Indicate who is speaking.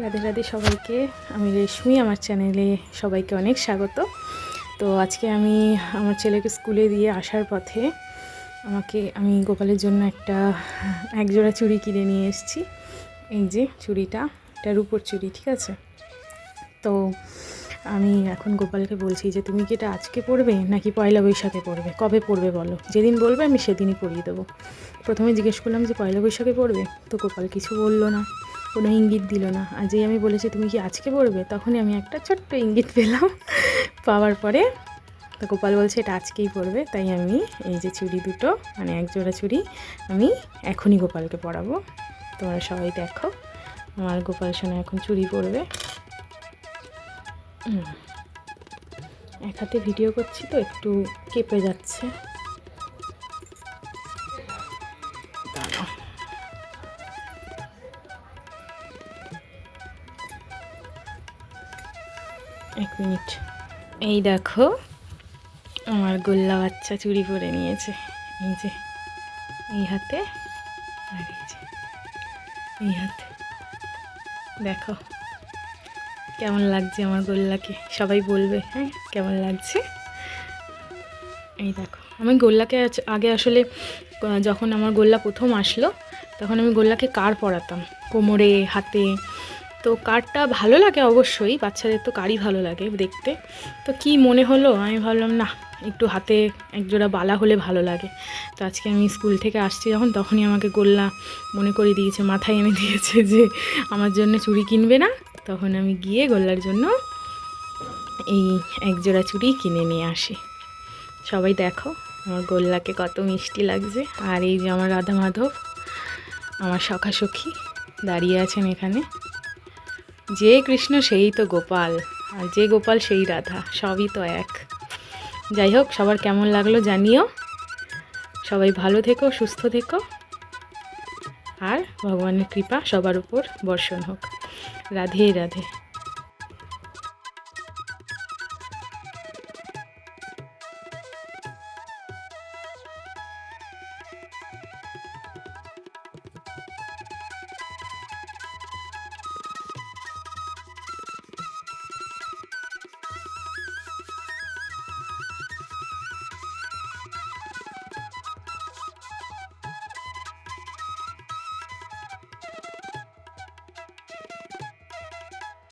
Speaker 1: রাধে রাধে সবাইকে। আমি রেশমি, আমার চ্যানেলে সবাইকে অনেক স্বাগত। তো আজকে আমি আমার ছেলেকে স্কুলে দিয়ে আসার পথে আমাকে, আমি গোপালের জন্য একটা একজোড়া চুড়ি কিনে নিয়ে এসেছি। এই যে চুড়িটা এটা রূপোর চুড়ি, ঠিক আছে? তো আমি এখন গোপালকে বলছি যে, তুমি কি এটা আজকে পড়বে নাকি পয়লা বৈশাখে পড়বে কবে পড়বে বলো? যেদিন বলবে আমি সেদিনই পরিয়ে দেবো। প্রথমে জিজ্ঞেস করলাম যে, পয়লা বৈশাখে পড়বে তো গোপাল কিছু বলল না। কোনো ইঙ্গিত দিল না। আর যেই আমি বলেছি, তুমি কি আজকে পড়বে? তখনই আমি একটা ছোট্ট ইঙ্গিত পেলাম। পাওয়ার পরে তো গোপাল বলছে, এটা আজকেই পড়বে। তাই আমি এই যে চুড়ি দুটো মানে এক জোড়া চুড়ি আমি এখনই গোপালকে পরাবো তোমরা সবাই দেখো। আমার গোপাল সোনা এখন চুড়ি পরবে। এক হাতে ভিডিও করছি তো, একটু কেঁপে যাচ্ছে। এক মিনিট। এই দেখো, আমার গোল্লা বাচ্চা চুরি করে নিয়েছে। এই যে, এই হাতে আর এই যে, এই হাতে। দেখো, কেমন লাগছে আমার গোল্লাকে? সবাই বলবে হ্যাঁ কেমন লাগছে? এই দেখো, আমি গোল্লাকে আগে আসলে যখন আমার গোল্লা প্রথম আসলো, তখন আমি গোল্লাকে কার পরাতাম? কোমরে, হাতে তো কারটা ভালো লাগে অবশ্যই, বাচ্চাদের তো কারই ভালো লাগে দেখতে। তো কি মনে হলো? আমি ভাবলাম না একটু হাতে একজোড়া বালা হলে ভালো লাগে। তো আজকে আমি স্কুল থেকে আসছি যখন, তখনই আমাকে গোল্লা মনে করে দিয়েছে, মাথায় এনে দিয়েছে যে আমার জন্য চুড়ি কিনবে না। তখন আমি গিয়ে গোল্লার জন্য এই একজোড়া চুড়ি কিনে নিয়ে আসি। সবাই দেখো, আমার গোল্লাকে কত মিষ্টি লাগছে। আর এই যে আমার রাধা মাধব, আমার সখা সখী দাঁড়িয়ে আছেন এখানে। যে কৃষ্ণ সেই তো গোপাল, আর যে গোপাল সেই রাধা, সবই তো এক। যাই হোক, সবার কেমন লাগল জানিও। সবাই ভালো থেকো, সুস্থ থেকো। আর ভগবানের কৃপা সবার উপর বর্ষণ হোক। রাধে রাধে।